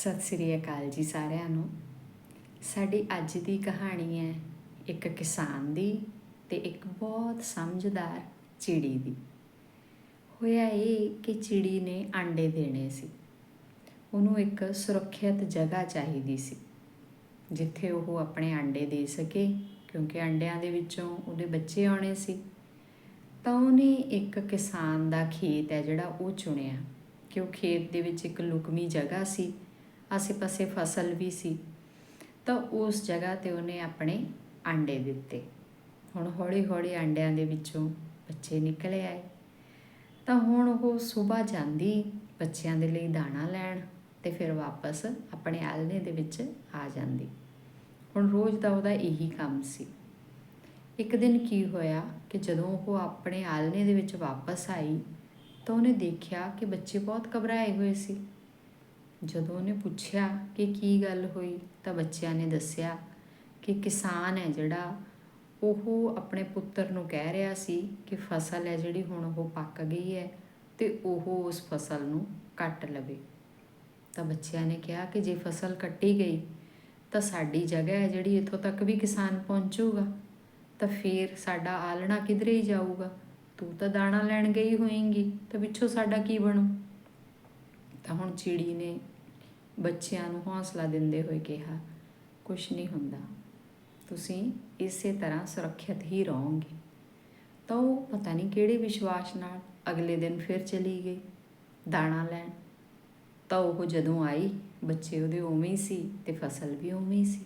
ਸਤਿ ਸ੍ਰੀ ਅਕਾਲ ਜੀ ਸਾਰਿਆਂ ਨੂੰ। ਸਾਡੀ ਅੱਜ ਦੀ ਕਹਾਣੀ ਹੈ ਇੱਕ ਕਿਸਾਨ ਦੀ ਤੇ ਇੱਕ ਬਹੁਤ ਸਮਝਦਾਰ ਚਿੜੀ ਦੀ। ਹੋਇਆ ਇਹ ਕਿ ਚਿੜੀ ਨੇ ਆਂਡੇ ਦੇਣੇ ਸੀ। ਉਹਨੂੰ ਇੱਕ ਸੁਰੱਖਿਅਤ ਜਗ੍ਹਾ ਚਾਹੀਦੀ ਸੀ, ਜਿੱਥੇ ਉਹ ਆਪਣੇ ਆਂਡੇ ਦੇ ਸਕੇ, ਕਿਉਂਕਿ ਆਂਡਿਆਂ ਦੇ ਵਿੱਚੋਂ ਉਹਦੇ ਬੱਚੇ ਆਉਣੇ ਸੀ। ਤਾਂ ਉਹਨੇ ਇੱਕ ਕਿਸਾਨ ਦਾ ਖੇਤ ਹੈ ਜਿਹੜਾ ਉਹ ਚੁਣਿਆ, ਕਿ ਉਹ ਖੇਤ ਦੇ ਵਿੱਚ ਇੱਕ ਲੁਕਮੀ ਜਗ੍ਹਾ ਸੀ ਆਸੇ-ਪਾਸੇ ਫਸਲ ਵੀ ਸੀ, ਤਾਂ ਉਸ ਜਗ੍ਹਾ ਤੇ ਉਹਨੇ ਆਪਣੇ ਆਂਡੇ ਦਿੱਤੇ। ਹੁਣ ਹੌਲੀ-ਹੌਲੀ ਆਂਡਿਆਂ ਦੇ ਵਿੱਚੋਂ ਬੱਚੇ ਨਿਕਲੇ ਆਏ। ਤਾਂ ਹੁਣ ਉਹ ਸਵੇਰ ਜਾਂਦੀ ਬੱਚਿਆਂ ਦੇ ਲਈ ਦਾਣਾ ਲੈਣ ਤੇ ਫਿਰ ਵਾਪਸ ਆਪਣੇ ਆਲਣੇ ਦੇ ਵਿੱਚ ਆ ਜਾਂਦੀ। ਹੁਣ ਰੋਜ਼ ਦਾ ਉਹਦਾ ਇਹੀ ਕੰਮ ਸੀ। ਇੱਕ ਦਿਨ ਕੀ ਹੋਇਆ ਕਿ ਜਦੋਂ ਉਹ ਆਪਣੇ ਆਲਣੇ ਦੇ ਵਿੱਚ ਵਾਪਸ ਆਈ ਤਾਂ ਉਹਨੇ ਦੇਖਿਆ ਕਿ ਬੱਚੇ ਬਹੁਤ ਘਬਰਾਏ ਹੋਏ ਸੀ। ਜਦੋਂ ਉਹਨੇ ਪੁੱਛਿਆ ਕਿ ਕੀ ਗੱਲ ਹੋਈ ਤਾਂ ਬੱਚਿਆਂ ਨੇ ਦੱਸਿਆ ਕਿ ਕਿਸਾਨ ਹੈ ਜਿਹੜਾ, ਉਹ ਆਪਣੇ ਪੁੱਤਰ ਨੂੰ ਕਹਿ ਰਿਹਾ ਸੀ ਕਿ ਫਸਲ ਹੈ ਜਿਹੜੀ ਹੁਣ ਉਹ ਪੱਕ ਗਈ ਹੈ ਤੇ ਉਹ ਉਸ ਫਸਲ ਨੂੰ ਕੱਟ ਲਵੇ। ਤਾਂ ਬੱਚਿਆਂ ਨੇ ਕਿਹਾ ਕਿ ਜੇ ਫਸਲ ਕੱਟੀ ਗਈ ਤਾਂ ਸਾਡੀ ਜਗ੍ਹਾ ਹੈ ਜਿਹੜੀ ਇੱਥੋਂ ਤੱਕ ਵੀ ਕਿਸਾਨ ਪਹੁੰਚੂਗਾ। ਤਾਂ ਫੇਰ ਸਾਡਾ ਆਲਣਾ ਕਿਧਰੇ ਹੀ ਜਾਊਗਾ? ਤੂੰ ਤਾਂ ਦਾਣਾ ਲੈਣ ਗਈ ਹੋਏਂਗੀ, ਤਾਂ ਪਿੱਛੋਂ ਸਾਡਾ ਕੀ ਬਣੂ? ਤਾਂ ਹੁਣ ਚਿੜੀ ਨੇ ਬੱਚਿਆਂ ਨੂੰ ਹੌਸਲਾ ਦਿੰਦੇ ਹੋਏ ਕਿਹਾ ਕੁਝ ਨਹੀਂ ਹੁੰਦਾ। ਤੁਸੀਂ ਇਸੇ ਤਰ੍ਹਾਂ ਸੁਰੱਖਿਅਤ ਹੀ ਰਹੋਗੇ। ਤਾਂ ਉਹ ਪਤਾ ਨਹੀਂ ਕਿਹੜੇ ਵਿਸ਼ਵਾਸ ਨਾਲ ਅਗਲੇ ਦਿਨ ਫਿਰ ਚਲੀ ਗਈ, ਦਾਣਾ ਲੈਣ। ਤਾਂ ਉਹ ਜਦੋਂ ਆਈ, ਬੱਚੇ ਉਹਦੇ ਉਵੇਂ ਹੀ ਸੀ ਤੇ ਫਸਲ ਵੀ ਉਵੇਂ ਹੀ ਸੀ।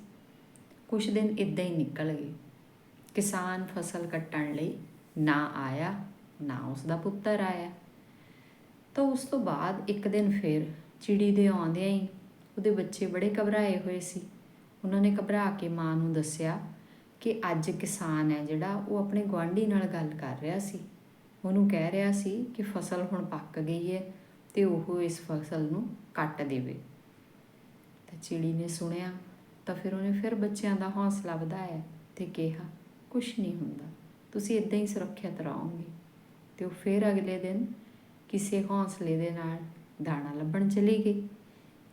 ਕੁਝ ਦਿਨ ਇਦਾਂ ਹੀ ਨਿਕਲ ਗਏ। ਕਿਸਾਨ ਫਸਲ ਕੱਟਣ ਲਈ ਨਾ ਆਇਆ, ਨਾ ਉਸ ਦਾ ਪੁੱਤਰ ਆਇਆ। ਤਾਂ ਉਸ ਤੋਂ ਬਾਅਦ ਇੱਕ ਦਿਨ ਫਿਰ ਚਿੜੀ ਦੇ ਆਉਂਦਿਆਂ ਹੀ ਉਹਦੇ ਬੱਚੇ ਬੜੇ ਘਬਰਾਏ ਹੋਏ ਸੀ। ਉਹਨਾਂ ਨੇ ਘਬਰਾ ਕੇ ਮਾਂ ਨੂੰ ਦੱਸਿਆ ਕਿ ਅੱਜ ਕਿਸਾਨ ਹੈ ਜਿਹੜਾ, ਉਹ ਆਪਣੇ ਗੁਆਂਢੀ ਨਾਲ ਗੱਲ ਕਰ ਰਿਹਾ ਸੀ। ਉਹਨੂੰ ਕਹਿ ਰਿਹਾ ਸੀ ਕਿ ਫਸਲ ਹੁਣ ਪੱਕ ਗਈ ਹੈ ਤੇ ਉਹ ਇਸ ਫਸਲ ਨੂੰ ਕੱਟ ਦੇਵੇ। ਤਾਂ ਚਿੜੀ ਨੇ ਸੁਣਿਆ ਤਾਂ ਫਿਰ ਉਹਨੇ ਫਿਰ ਬੱਚਿਆਂ ਦਾ ਹੌਸਲਾ ਵਧਾਇਆ ਤੇ ਕਿਹਾ ਕੁਝ ਨਹੀਂ ਹੁੰਦਾ, ਤੁਸੀਂ ਇਦਾਂ ਹੀ ਸੁਰੱਖਿਅਤ ਰਹੋਗੇ। ਤੇ ਉਹ ਫਿਰ ਅਗਲੇ ਦਿਨ ਕਿਸੇ ਹੌਸਲੇ ਦੇ ਨਾਲ ਦਾਣਾ ਲੱਭਣ ਚਲੀ ਗਈ।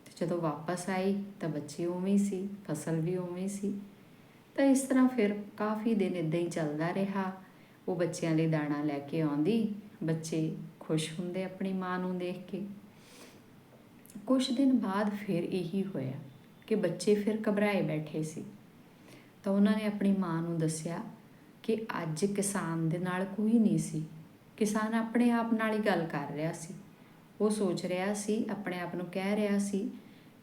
ਤੇ ਜਦੋਂ ਵਾਪਸ ਆਈ ਤਾਂ ਬੱਚੇ ਉਵੇਂ ਸੀ, ਫਸਲ ਵੀ ਉਵੇਂ ਸੀ। ਤਾਂ ਇਸ ਤਰ੍ਹਾਂ ਫਿਰ ਕਾਫੀ ਦਿਨ ਇਦਾਂ ਹੀ ਚੱਲਦਾ ਰਿਹਾ। ਉਹ ਬੱਚਿਆਂ ਲਈ ਦਾਣਾ ਲੈ ਕੇ ਆਉਂਦੀ, ਬੱਚੇ ਖੁਸ਼ ਹੁੰਦੇ ਆਪਣੀ ਮਾਂ ਨੂੰ ਦੇਖ ਕੇ। ਕੁਝ ਦਿਨ ਬਾਅਦ ਫਿਰ ਇਹੀ ਹੋਇਆ ਕਿ ਬੱਚੇ ਫਿਰ ਘਬਰਾਏ ਬੈਠੇ ਸੀ। ਤਾਂ ਉਹਨਾਂ ਨੇ ਆਪਣੀ ਮਾਂ ਨੂੰ ਦੱਸਿਆ ਕਿ ਅੱਜ ਕਿਸਾਨ ਦੇ ਨਾਲ ਕੋਈ ਨਹੀਂ ਸੀ। ਕਿਸਾਨ ਆਪਣੇ ਆਪ ਨਾਲ ਹੀ ਗੱਲ ਕਰ ਰਿਹਾ ਸੀ। ਉਹ ਸੋਚ ਰਿਹਾ ਸੀ, ਆਪਣੇ ਆਪ ਨੂੰ ਕਹਿ ਰਿਹਾ ਸੀ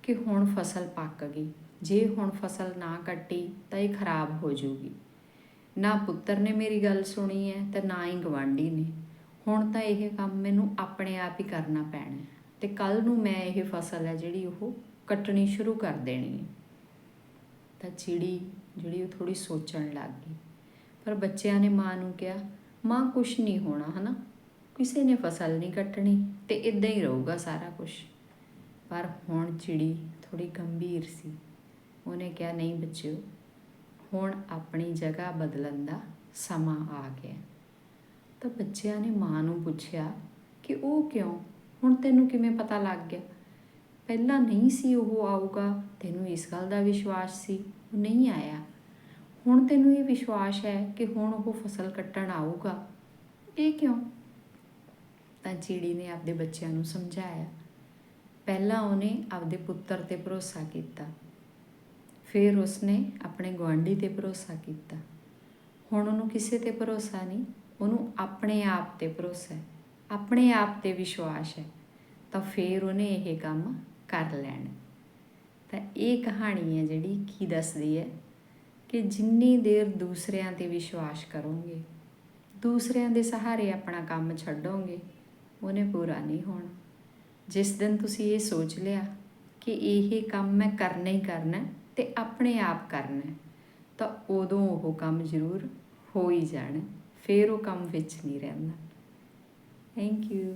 ਕਿ ਹੁਣ ਫਸਲ ਪੱਕ ਗਈ। ਜੇ ਹੁਣ ਫਸਲ ਨਾ ਕੱਟੀ ਤਾਂ ਇਹ ਖਰਾਬ ਹੋ ਜਾਊਗੀ। ਨਾ ਪੁੱਤਰ ਨੇ ਮੇਰੀ ਗੱਲ ਸੁਣੀ ਹੈ ਤੇ ਨਾ ਹੀ ਗਵਾਂਢੀ ਨੇ। ਹੁਣ ਤਾਂ ਇਹ ਕੰਮ ਮੈਨੂੰ ਆਪਣੇ ਆਪ ਹੀ ਕਰਨਾ ਪੈਣਾ ਹੈ ਤੇ ਕੱਲ ਨੂੰ ਮੈਂ ਇਹ ਫਸਲ ਹੈ ਜਿਹੜੀ ਉਹ ਕੱਟਣੀ ਸ਼ੁਰੂ ਕਰ ਦੇਣੀ ਹੈ। ਤਾਂ ਚਿੜੀ ਜਿਹੜੀ ਉਹ ਥੋੜੀ ਸੋਚਣ ਲੱਗ ਗਈ। ਪਰ ਬੱਚਿਆਂ ਨੇ ਮਾਂ ਨੂੰ ਕਿਹਾ ਮਾਂ ਕੁਛ ਨਹੀਂ ਹੋਣਾ, ਹਨਾ? ਕਿਸੇ ਨੇ ਫਸਲ ਨਹੀਂ ਕੱਟਣੀ ਤੇ ਇਦਾਂ ਹੀ ਰਹੂਗਾ ਸਾਰਾ ਕੁਝ ਪਰ ਹੁਣ ਚਿੜੀ ਥੋੜੀ ਗੰਭੀਰ ਸੀ। ਉਹਨੇ ਕਿਹਾ, ਨਹੀਂ ਬੱਚਿਓ, ਹੁਣ ਆਪਣੀ ਜਗ੍ਹਾ ਬਦਲਣ ਦਾ ਸਮਾਂ ਆ ਗਿਆ ਤਾਂ ਬੱਚਿਆਂ ਨੇ ਮਾਂ ਨੂੰ ਪੁੱਛਿਆ ਕਿ ਉਹ ਕਿਉਂ? ਹੁਣ ਤੈਨੂੰ ਕਿਵੇਂ ਪਤਾ ਲੱਗ ਗਿਆ? ਪਹਿਲਾਂ ਨਹੀਂ ਸੀ ਉਹ ਆਊਗਾ। ਤੈਨੂੰ ਇਸ ਗੱਲ ਦਾ ਵਿਸ਼ਵਾਸ ਸੀ। ਉਹ ਨਹੀਂ ਆਇਆ। ਹੁਣ ਤੈਨੂੰ ਇਹ ਵਿਸ਼ਵਾਸ ਹੈ ਕਿ ਹੁਣ ਉਹ ਫਸਲ ਕੱਟਣ ਆਊਗਾ? ਇਹ ਕਿਉਂ? ਤਾਂ ਚਿੜੀ ਨੇ ਆਪਦੇ ਬੱਚਿਆਂ ਨੂੰ ਸਮਝਾਇਆ। ਪਹਿਲਾਂ ਉਹਨੇ ਆਪਦੇ ਪੁੱਤਰ ਤੇ ਭਰੋਸਾ ਕੀਤਾ। ਫਿਰ ਉਸਨੇ ਆਪਣੇ ਗੁਆਂਢੀ ਤੇ ਭਰੋਸਾ ਕੀਤਾ। ਹੁਣ ਉਹਨੂੰ ਕਿਸੇ ਤੇ ਭਰੋਸਾ ਨਹੀਂ, ਉਹਨੂੰ ਆਪਣੇ ਆਪ ਤੇ ਭਰੋਸਾ ਹੈ। ਆਪਣੇ ਆਪ ਤੇ ਵਿਸ਼ਵਾਸ ਹੈ। ਤਾਂ ਫਿਰ ਉਹਨੇ ਇਹ ਕੰਮ ਕਰ ਲੈਣਾ। ਤਾਂ ਇਹ ਕਹਾਣੀ ਹੈ ਜਿਹੜੀ ਕੀ ਦੱਸਦੀ ਹੈ ਕਿ ਜਿੰਨੀ ਦੇਰ ਦੂਸਰਿਆਂ ਤੇ ਵਿਸ਼ਵਾਸ ਕਰੋਗੇ, ਦੂਸਰਿਆਂ ਦੇ ਸਹਾਰੇ ਆਪਣਾ ਕੰਮ ਛੱਡੋਗੇ, ਉਹਨੇ ਪੂਰਾ ਨਹੀਂ ਹੋਣਾ। ਜਿਸ ਦਿਨ ਤੁਸੀਂ ਇਹ ਸੋਚ ਲਿਆ ਕਿ ਇਹ ਕੰਮ ਮੈਂ ਕਰਨਾ ਹੀ ਕਰਨਾ ਤੇ ਆਪਣੇ ਆਪ ਕਰਨਾ, ਤਾਂ ਉਦੋਂ ਉਹ ਕੰਮ ਜ਼ਰੂਰ ਹੋ ਹੀ ਜਾਣਾ, ਫਿਰ ਉਹ ਕੰਮ ਵਿੱਚ ਨਹੀਂ ਰਹਿੰਦਾ। Thank you